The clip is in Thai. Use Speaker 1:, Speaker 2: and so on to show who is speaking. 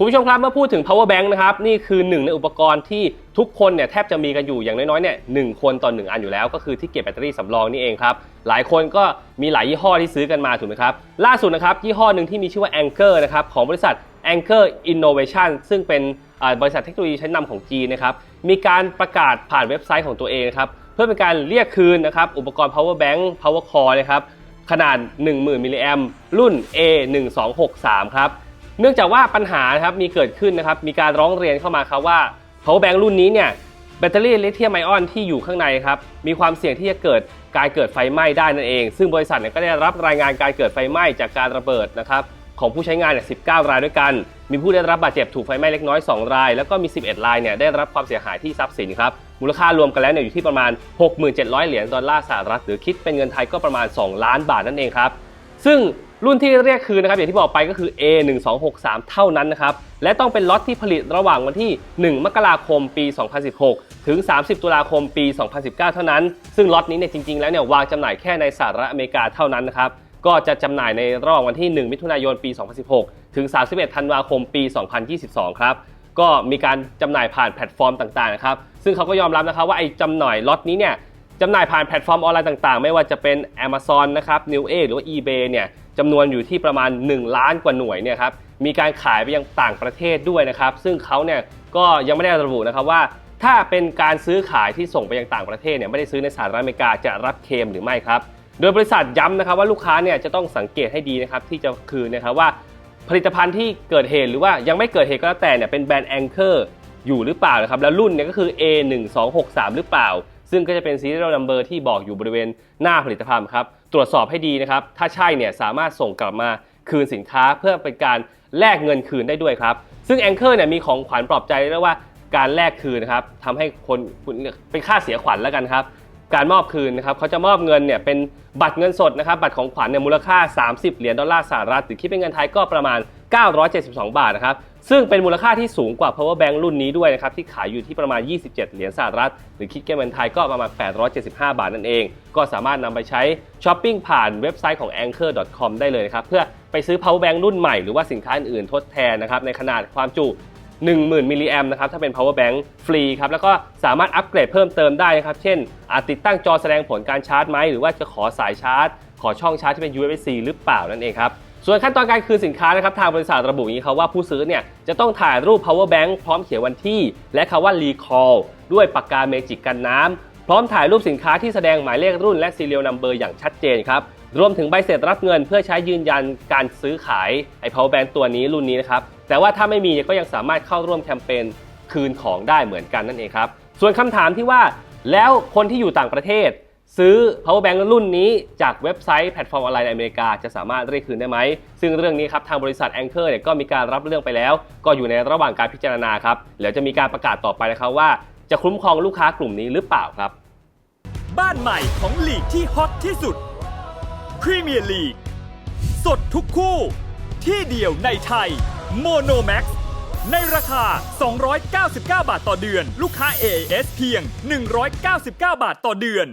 Speaker 1: คุณผู้ชมครับเมื่อพูดถึง power bank นะครับนี่คือหนึ่งในอุปกรณ์ที่ทุกคนเนี่ยแทบจะมีกันอยู่อย่างน้อยๆเนี่ยหนึ่งคนต่อหนึ่งอันอยู่แล้ว ก็คือที่เก็บแบตเตอรี่สำรองนี่เองครับหลายคนก็มีหลายยี่ห้อที่ซื้อกันมาถูกไหมครับล่าสุดนะครับยี่ห้อหนึ่งที่มีชื่อว่า Anchor นะครับของบริษัท Anchor Innovation ซึ่งเป็นบริษัทเทคโนโลยีชั้นนำของจีนนะครับมีการประกาศผ่านเว็บไซต์ของตัวเองครับเพื่อเป็นการเรียกคืนนะครับอุปกรณ์ power bank power core นะครับขนาด 10,000มิลลิแอมรุ่น A1263 ครับ เนื่องจากว่าปัญหานะครับมีเกิดขึ้นนะครับมีการร้องเรียนเข้ามาครับว่า power bank รุ่นนี้เนี่ยแบตเตอรี่ลิเธียมไอออนที่อยู่ข้างในครับมีความเสี่ยงที่จะเกิดการเกิดไฟไหม้ได้นั่นเอง ซึ่งบริษัทเนี่ยก็ได้รับรายงานการเกิดไฟไหม้จากการระเบิดนะครับของผู้ใช้งานเนี่ย19 รายด้วยกัน มีผู้ได้รับบาดเจ็บถูกไฟไหม้เล็กน้อย 2 ราย แล้วก็มี 11 รายเนี่ยได้รับความเสียหายที่ทรัพย์สินครับ มูลค่ารวมกันแล้วเนี่ยอยู่ที่ประมาณ 67,000 เหรียญดอลลาร์สหรัฐ หรือคิดเป็นเงินไทยก็ประมาณ 2 ล้านบาทนั่นเองครับ ซึ่ง รุ่นที่เรียกคืนนะครับอย่างที่บอกไปก็คือ A1263 เท่านั้นนะครับ และต้องเป็นล็อตที่ผลิตระหว่างวันที่ 1 มกราคมปี 2016 ถึง 30 ตุลาคมปี 2019 เท่านั้น ซึ่งล็อตนี้เนี่ยจริงๆ แล้วเนี่ยวางจำหน่ายแค่ในสหรัฐอเมริกาเท่านั้นนะครับก็จะจำหน่ายในระหว่างวันที่ 1 มิถุนายนปี 2016 ถึง 31 ธันวาคมปี 2022 ครับก็มีการจำหน่ายผ่านแพลตฟอร์มต่างๆนะครับซึ่งเขาก็ยอมรับนะครับว่าไอ้จำหน่ายล็อตนี้เนี่ย จำหน่ายผ่านแพลตฟอร์มออนไลน์ต่างๆ ไม่ว่าจะเป็น Amazon นะครับ New A หรือว่า eBay เนี่ยจำนวนอยู่ที่ประมาณ 1 ล้านกว่าหน่วยเนี่ยครับมีการขายไปยังต่างประเทศด้วยนะครับ ซึ่งเขาเนี่ยก็ยังไม่ได้ระบุนะครับว่า ถ้าเป็นการซื้อขายที่ส่งไปยังต่างประเทศเนี่ยไม่ได้ซื้อในสหรัฐอเมริกาจะรับเคมหรือไม่ครับโดยบริษัทย้ำนะครับว่าลูกค้าเนี่ยจะต้องสังเกตให้ดีนะครับที่จะคืนนะครับว่า ผลิตภัณฑ์ที่เกิดเหตุหรือว่ายังไม่เกิดเหตุก็แล้วแต่เนี่ยเป็นแบรนด์ Anchor อยู่หรือเปล่านะครับแล้วรุ่นเนี่ยก็คือ A1263 หรือเปล่า ซึ่งก็จะเป็น serial number ที่บอกอยู่บริเวณหน้าผลิตภัณฑ์ครับ ตรวจสอบให้ดีนะครับ ถ้าใช่เนี่ยสามารถส่งกลับมาคืนสินค้าเพื่อเป็นการแลกเงินคืนได้ด้วยครับ ซึ่ง Anchor เนี่ยมีของขวัญปลอบใจเรียกว่าการแลกคืนนะครับทำให้คนคุณเป็นค่าเสียขวัญแล้วกันครับ การมอบคืนนะครับเขาจะมอบเงินเนี่ยเป็นบัตรเงินสดนะครับ บัตรของขวัญเนี่ยมูลค่า 30 เหรียญดอลลาร์สหรัฐหรือคิดเป็นเงินไทยก็ประมาณ 972 บาทนะครับ ซึ่งเป็นมูลค่าที่สูงกว่า power bank รุ่นนี้ด้วยนะครับ ที่ขายอยู่ที่ประมาณ 27 เหรียญสหรัฐ หรือคิดเป็นเงินไทยก็ประมาณ 875 บาทนั่นเอง ก็สามารถนำไปใช้ช้อปปิ้งผ่านเว็บไซต์ของ anchor.com ได้เลยนะครับ เพื่อไปซื้อ power bank รุ่นใหม่หรือว่าสินค้าอื่นๆทดแทนนะครับ ในขนาดความจุ 10,000 มิลลิแอมนะครับ ถ้าเป็น power bank ฟรีครับ แล้วก็สามารถอัปเกรดเพิ่มเติมได้นะครับ เช่น อาจติดตั้งจอแสดงผลการชาร์จไหมหรือว่าจะขอสายชาร์จ ขอช่องชาร์จที่เป็น USB-C หรือเปล่านั่นเองครับ ส่วนขั้นตอนการคืนสินค้านะครับทางบริษัทระบุอย่างนี้ครับว่าผู้ซื้อเนี่ยจะต้องถ่ายรูป power bank พร้อมเขียนวันที่ และคำว่า recall ด้วยปากกาเมจิกกันน้ำพร้อมถ่ายรูปสินค้าที่แสดงหมายเลขรุ่นและ serial number อย่างชัดเจนครับรวมถึงใบเสร็จรับเงินเพื่อใช้ยืนยันการซื้อขายไอ้ power bank ตัวนี้รุ่นนี้นะครับแต่ว่าถ้าไม่มีก็ยังสามารถเข้าร่วมแคมเปญคืนของได้เหมือนกันนั่นเองครับส่วนคำถามที่ว่าแล้วคนที่อยู่ต่างประเทศ ซื้อ power bank รุ่นนี้จากเว็บไซต์แพลตฟอร์มออนไลน์ในอเมริกาจะสามารถเรียกคืนได้ไหม ซึ่งเรื่องนี้ครับทางบริษัท Anchor เนี่ยก็มีการรับเรื่องไปแล้ว ก็อยู่ในระหว่างการพิจารณาครับเดี๋ยวจะมีการประกาศต่อไปนะครับว่า จะคุ้มครองลูกค้ากลุ่มนี้หรือเปล่าครับ
Speaker 2: บ้านใหม่ของลีกที่ฮอตที่สุดพรีเมียร์ลีกสดทุกคู่ ที่เดียวในไทยโมโนแม็กในราคา 299 บาทต่อเดือน ลูกค้า AIS เพียง 199 บาทต่อเดือน